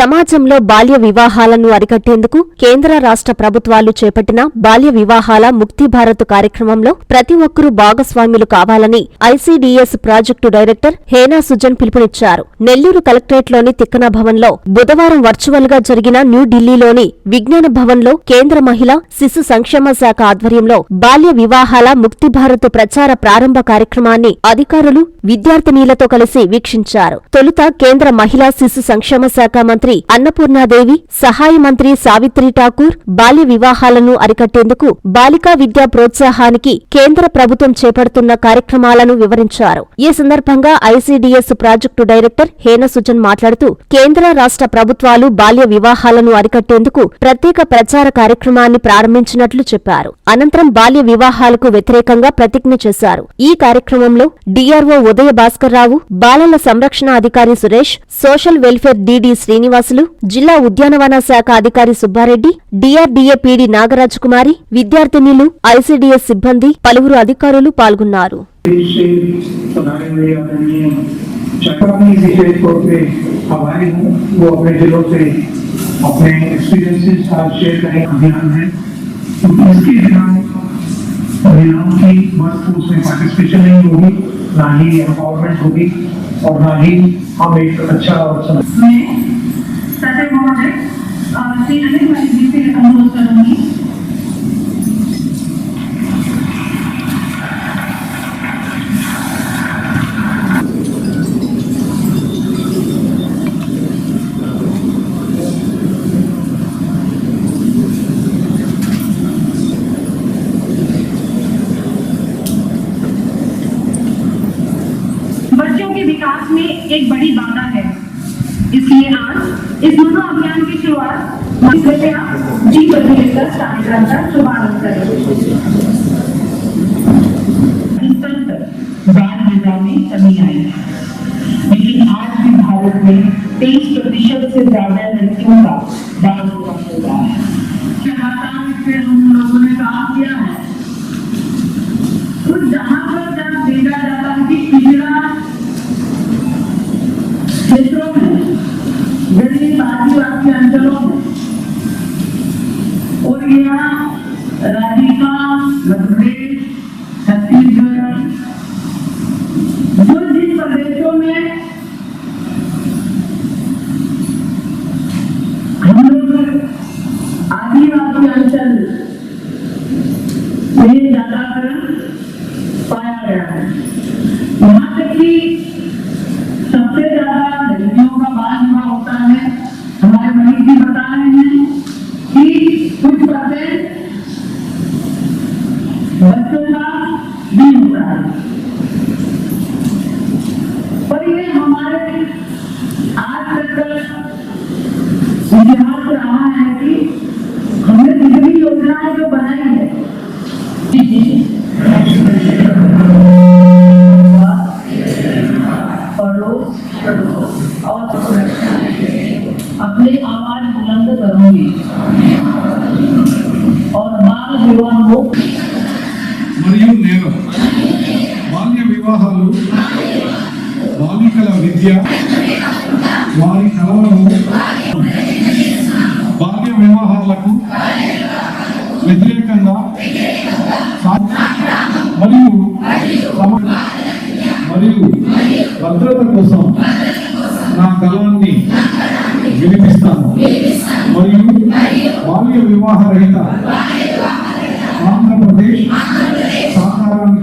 సమాజంలో బాల్య వివాహాలను అరికట్టేందుకు కేంద్ర రాష్ట్ర ప్రభుత్వాలు చేపట్టిన బాల్య వివాహాల ముక్తి భారత్ కార్యక్రమంలో ప్రతి ఒక్కరూ భాగస్వాములు కావాలని ICDS project director Hena Sujan పిలుపునిచ్చారు. నెల్లూరు కలెక్టరేట్లోని తిక్కన భవన్లో బుధవారం వర్చువల్గా జరిగిన న్యూఢిల్లీలోని విజ్ఞాన భవన్లో కేంద్ర మహిళా శిశు సంక్షేమ శాఖ ఆధ్వర్యంలో బాల్య వివాహాల ముక్తి భారత్ ప్రచార ప్రారంభ కార్యక్రమాన్ని అధికారులు విద్యార్థినీలతో కలిసి వీక్షించారు. తొలుత కేంద్ర మహిళా శిశు సంక్షేమ శాఖ మంత్రి అన్నపూర్ణాదేవి సహాయ మంత్రి సావిత్రి ఠాకూర్ బాల్య వివాహాలను అరికట్టేందుకు బాలికా విద్యా ప్రోత్సాహానికి కేంద్ర ప్రభుత్వం చేపడుతున్న కార్యక్రమాలను వివరించారు. ఈ సందర్భంగా ICDS project director Hena Sujan మాట్లాడుతూ కేంద్ర రాష్ట్ర ప్రభుత్వాలు బాల్య వివాహాలను అరికట్టేందుకు ప్రత్యేక ప్రచార కార్యక్రమాన్ని ప్రారంభించినట్లు చెప్పారు. అనంతరం బాల్య వివాహాలకు వ్యతిరేకంగా ప్రతిజ్ఞ చేశారు. ఈ కార్యక్రమంలో డీఆర్ఓ ఉదయ భాస్కర్రావు బాలల సంరక్షణ అధికారి Suresh social welfare DD Srinivasulu జిల్లా ఉద్యానవన శాఖ అధికారి Subbareddy DRDA PD Nagarajakumari విద్యార్థినిలు ICDS సిబ్బంది పలువురు అధికారులు పాల్గొన్నారు से बनाए हुए आदरणीय चक्रवर्ती विशेष तौर पे हमारे हूँ वो अपने जिलों से अपने एक्सपीरियंसेस आज शेयर करने का अभियान है तो इसके बिना महिलाओं की बस उसमें पार्टिसिपेशन नहीं होगी ना ही एम्पावरमेंट होगी और ना ही हम एक अच्छा अनिल मलिक जी से अनुरोध करूँगी बच्चों के विकास में एक बड़ी बाधा है। इसलिए आज इस महा अभियान की शुरुआत जी बद्री कार्यक्रम का शुभारंभ करें कमी आई। लेकिन आज भारत में तेईस प्रतिशत से ज़्यादा लड़कियों का बाल विवाह हो रहा है। हम लोगों ने काम किया है? क्षेत्रों में गरीब आदिवासी अंचलों में। और यहाँ राजस्थान मध्यप्रदेश छत्तीसगढ़ जो जिन प्रदेशों में हम लोग आदिवासी अंचल में ज़्यादातर पाया गया है यहाँ तक कि सबसे ज़्यादा लड़कियों का बाल विवाह होता है हमारे मरीज़ जी बता रहे हैं कि कुछ परसेंट बच्चों का भी होता है पर ये हमारे आज तक इतिहास रहा है कि हमने जितनी योजनाएँ जो बनाई है और अपने आवाज़ बुलंद करूँगी और बाल विवाह मुक्त మరియు నేను. బాల్య వివాహాలు బాలికల విద్య వారి కళలను బాల్య వివాహాలకు వ్యతిరేకంగా మరియు మరియు భద్రత కోసం నా కళాన్ని వినిపిస్తాను. మరియు బాల్య వివాహ రహిత ఆంధ్రప్రదేశ్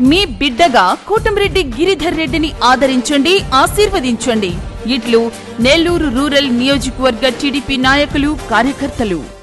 మీ బిడ్డగా కోటంరెడ్డి గిరిధర్ రెడ్డిని ఆదరించండి ఆశీర్వదించండి. ఇట్లు నెల్లూరు రూరల్ నియోజకవర్గ టీడీపీ నాయకులు కార్యకర్తలు.